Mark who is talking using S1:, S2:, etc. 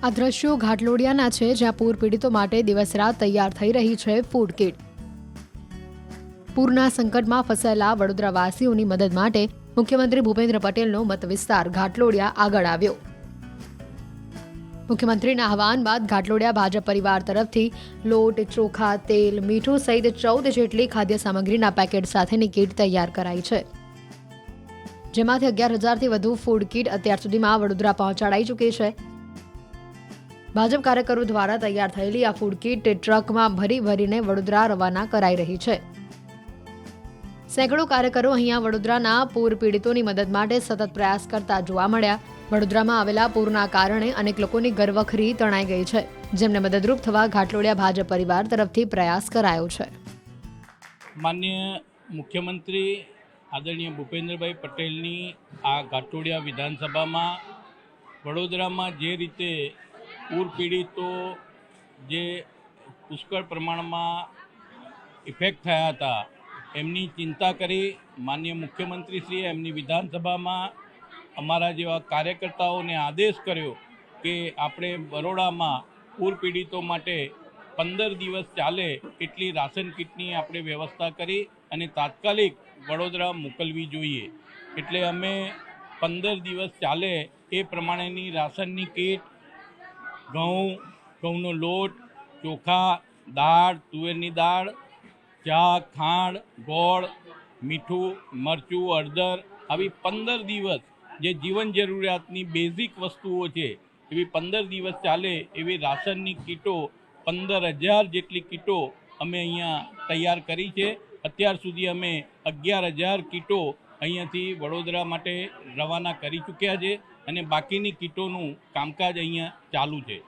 S1: આ દ્રશ્યો ઘાટલોડિયાના છે, જ્યાં પૂર પીડિતો માટે દિવસ રાત તૈયાર થઈ રહી છે ફૂડ કિટ પૂરના સંકટમાં ફસાયેલા વડોદરાવાસીઓની મદદ માટે મુખ્યમંત્રી ભૂપેન્દ્ર પટેલનો મત વિસ્તાર ઘાટલોડિયા આગળ આવ્યો. મુખ્યમંત્રીના આહવાન બાદ ઘાટલોડિયા ભાજપ પરિવાર તરફથી લોટ, ચોખા, તેલ, મીઠું સહિત ચૌદ જેટલી ખાદ્ય સામગ્રીના પેકેટ સાથેની કીટ તૈયાર કરાઈ છે. જેમાંથી અગિયાર હજારથી વધુ ફૂડ કીટ અત્યાર સુધીમાં વડોદરા પહોંચાડાઈ ચૂકી છે. ભાજપ કાર્યકરો દ્વારા તૈયાર થયેલી આ ફૂડ કીટ ટ્રકમાં ભરી ભરીને વડોદરા રવાના કરાઈ રહી છે. સેંકડો કાર્યકરો અહીંયા વડોદરાના પૂર પીડિતોની મદદ માટે સતત પ્રયાસ કરતા જોવા મળ્યા. વડોદરામાં આવેલા પૂરના કારણે અનેક લોકોની ઘરવખરી તણાઈ ગઈ છે, જેમને મદદરૂપ થવા ઘાટલોડિયા ભાજપ પરિવાર તરફથી પ્રયાસ કરાયો છે.
S2: માન્ય મુખ્યમંત્રી આદરણીય ભૂપેન્દ્રભાઈ પટેલની આ ઘાટોડિયા વિધાનસભામાં વડોદરામાં જે રીતે પૂર પીડિતો જે પુષ્કળ પ્રમાણમાં ઇફેક્ટ થયા હતા, એમની ચિંતા કરી માન્ય મુખ્યમંત્રીશ્રીએ એમની વિધાનસભામાં અમારા જેવા કાર્યકર્તાઓને આદેશ કર્યો કે આપણે બરોડામાં પૂર પીડિતો માટે પંદર દિવસ ચાલે એટલી રાશન કીટની આપણે વ્યવસ્થા કરી અને તાત્કાલિક વડોદરા મોકલવી જોઈએ. એટલે અમે પંદર દિવસ ચાલે એ પ્રમાણેની રાશનની કીટ ઘઉં, ઘઉંનો લોટ, ચોખા, દાળ, તુવેરની દાળ, ચા, ખાંડ, ગોળ, મીઠું, મરચું, હળદર, આવી પંદર દિવસ જે જીવન જરૂરિયાતની બેઝિક વસ્તુઓ છે, એવી પંદર દિવસ ચાલે એવી રાશનની કીટો પંદર હજાર જેટલી કીટો અમે અહીંયા તૈયાર કરી છે. અત્યાર સુધી અમે અગિયાર હજાર કીટો અહીંયાથી વડોદરા માટે રવાના કરી ચૂક્યા છે અને બાકીની કીટોનું કામકાજ અહીંયા ચાલુ છે.